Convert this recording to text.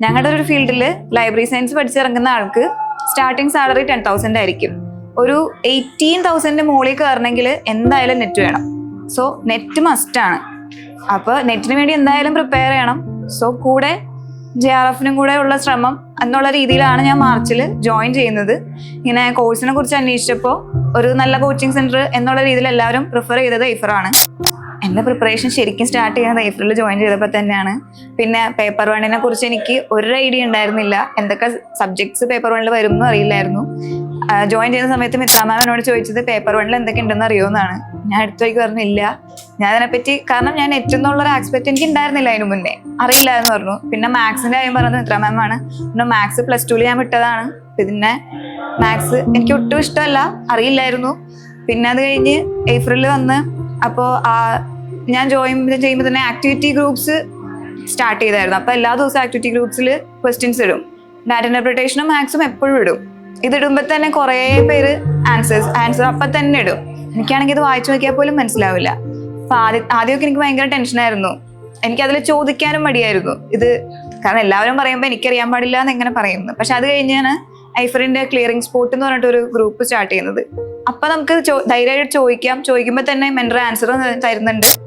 ഞങ്ങളുടെ ഒരു ഫീൽഡിൽ ലൈബ്രറി സയൻസ് പഠിച്ചിറങ്ങുന്ന ആൾക്ക് സ്റ്റാർട്ടിംഗ് സാലറി ടെൻ തൗസൻഡ് ആയിരിക്കും. ഒരു എയ്റ്റീൻ തൗസൻഡ് മുകളിൽ കയറണമെങ്കിൽ എന്തായാലും നെറ്റ് വേണം. സോ നെറ്റ് മസ്റ്റ് ആണ്. അപ്പോൾ നെറ്റിന് വേണ്ടി എന്തായാലും പ്രിപ്പയർ ചെയ്യണം. സോ കൂടെ ജെ ആർ എഫിനും കൂടെ ഉള്ള ശ്രമം എന്നുള്ള രീതിയിലാണ് ഞാൻ മാർച്ചിൽ ജോയിൻ ചെയ്യുന്നത്. ഇങ്ങനെ കോഴ്സിനെ കുറിച്ച് അന്വേഷിച്ചപ്പോൾ ഒരു നല്ല കോച്ചിങ് സെന്റർ എന്നുള്ള രീതിയിൽ എല്ലാവരും പ്രിഫർ ചെയ്തത് ഐഫറാണ് എന്റെ പ്രിപ്പറേഷൻ ശരിക്കും സ്റ്റാർട്ട് ചെയ്യുന്നത് ഏപ്രിൽ ജോയിൻ ചെയ്തപ്പോൾ തന്നെയാണ്. പിന്നെ പേപ്പർ വണ്ണിനെ കുറിച്ച് എനിക്ക് ഒരു ഐഡിയ ഉണ്ടായിരുന്നില്ല. എന്തൊക്കെ സബ്ജക്ട്സ് പേപ്പർ വണ്ണിൽ വരുമെന്ന് അറിയില്ലായിരുന്നു. ജോയിൻ ചെയ്യുന്ന സമയത്ത് മിത്ര മാം എന്നോട് ചോദിച്ചത് പേപ്പർ വണ്ണിൽ എന്തൊക്കെ ഉണ്ടെന്ന് അറിയുമെന്നാണ് ഞാൻ അടുത്ത വഴിക്ക് പറഞ്ഞില്ല. ഞാൻ അതിനെപ്പറ്റി കാരണം ഞാൻ ഒരു ആക്സ്പെക്ട് എനിക്ക് ഉണ്ടായിരുന്നില്ല അതിന് മുന്നേ. അറിയില്ല എന്ന് പറഞ്ഞു. പിന്നെ മാത്സിന്റെ കാര്യം പറഞ്ഞത് മിത്ര മാം പിന്നെ മാത്സ് പ്ലസ് ടുവിൽ ഞാൻ വിട്ടതാണ്. പിന്നെ മാത്സ് എനിക്ക് ഒട്ടും ഇഷ്ടമല്ല. അറിയില്ലായിരുന്നു. പിന്നെ അത് കഴിഞ്ഞ് ഏപ്രിലിൽ വന്ന് അപ്പോൾ ഞാൻ ജോയിൻ ചെയ്യുമ്പോൾ തന്നെ ആക്ടിവിറ്റി ഗ്രൂപ്പ്സ് സ്റ്റാർട്ട് ചെയ്തായിരുന്നു. അപ്പോൾ എല്ലാ ദിവസവും ആക്ടിവിറ്റി ഗ്രൂപ്പ്സിൽ ക്വസ്റ്റ്യൻസ് ഇടും. ഡാറ്റ ഇന്റർപ്രിട്ടേഷനും മാത്സും എപ്പോഴും ഇടും. ഇതിടുമ്പോൾ തന്നെ കുറേ പേര് ആൻസേഴ്സ് ആൻസർ അപ്പം തന്നെ ഇടും. എനിക്കാണെങ്കിൽ ഇത് വായിച്ചു നോക്കിയാൽ പോലും മനസ്സിലാവില്ല. അപ്പൊ ആദ്യം ആദ്യമൊക്കെ എനിക്ക് ഭയങ്കര ടെൻഷനായിരുന്നു എനിക്കതിൽ ചോദിക്കാനും മടിയായിരുന്നു. ഇത് കാരണം എല്ലാവരും പറയുമ്പോൾ എനിക്കറിയാൻ പാടില്ല എന്ന് എങ്ങനെ പറയുന്നു. പക്ഷെ അത് കഴിഞ്ഞാണ് ഐഫറിന്റെ ക്ലിയറിംഗ് സ്പോട്ട് എന്ന് പറഞ്ഞിട്ട് ഒരു ഗ്രൂപ്പ് സ്റ്റാർട്ട് ചെയ്യുന്നത്. അപ്പൊ നമുക്ക് ധൈര്യമായിട്ട് ചോദിക്കാം. ചോദിക്കുമ്പോൾ തന്നെ മെന്റർ ആൻസർ തരുന്നുണ്ട്.